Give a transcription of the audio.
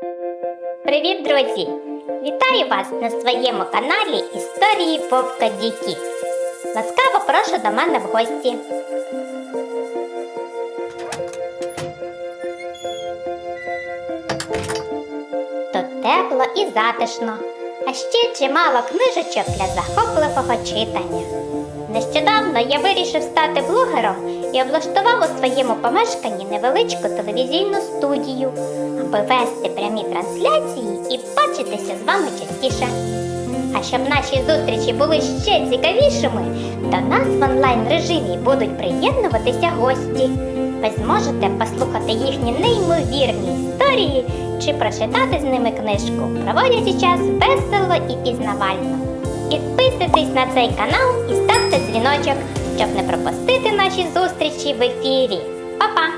Привіт, друзі! Вітаю вас на своєму каналі Історії Вовка Дікі. Ласкаво прошу до мене в гості. Тут тепло і затишно, а ще чимало книжечок для захопливого читання. Нещодавно я вирішив стати блогером і облаштував у своєму помешканні невеличку телевізійну студію, аби вести прямі трансляції і бачитися з вами частіше. А щоб наші зустрічі були ще цікавішими, до нас в онлайн режимі будуть приєднуватися гості. Ви зможете послухати їхні неймовірні історії чи прочитати з ними книжку, проводячи час весело і пізнавально. Підписуйтесь на цей канал і ставте дзвіночок, щоб не пропустити наші зустрічі в ефірі. Па-па!